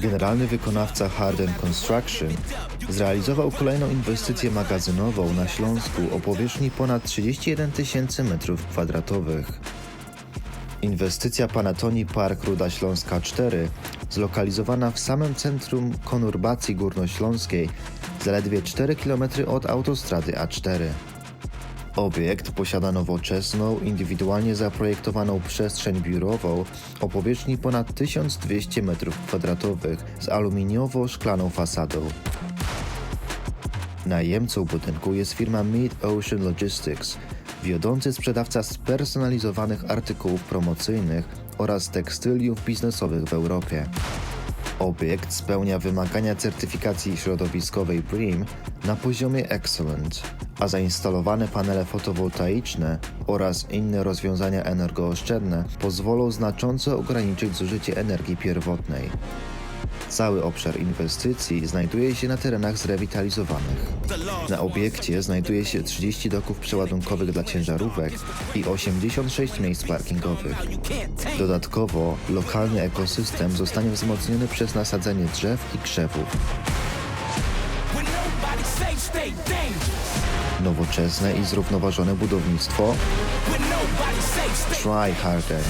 Generalny wykonawca Harden Construction zrealizował kolejną inwestycję magazynową na Śląsku o powierzchni ponad 31 tysięcy m2. Inwestycja Panatoni Park Ruda Śląska 4, zlokalizowana w samym centrum konurbacji górnośląskiej, zaledwie 4 km od autostrady A4. Obiekt posiada nowoczesną, indywidualnie zaprojektowaną przestrzeń biurową o powierzchni ponad 1200 m2 z aluminiowo-szklaną fasadą. Najemcą budynku jest firma Mid Ocean Logistics, wiodący sprzedawca spersonalizowanych artykułów promocyjnych oraz tekstyliów biznesowych w Europie. Obiekt spełnia wymagania certyfikacji środowiskowej BREEAM na poziomie Excellent, a zainstalowane panele fotowoltaiczne oraz inne rozwiązania energooszczędne pozwolą znacząco ograniczyć zużycie energii pierwotnej. Cały obszar inwestycji znajduje się na terenach zrewitalizowanych. Na obiekcie znajduje się 30 doków przeładunkowych dla ciężarówek i 86 miejsc parkingowych. Dodatkowo lokalny ekosystem zostanie wzmocniony przez nasadzenie drzew i krzewów. Nowoczesne i zrównoważone budownictwo Try Harder.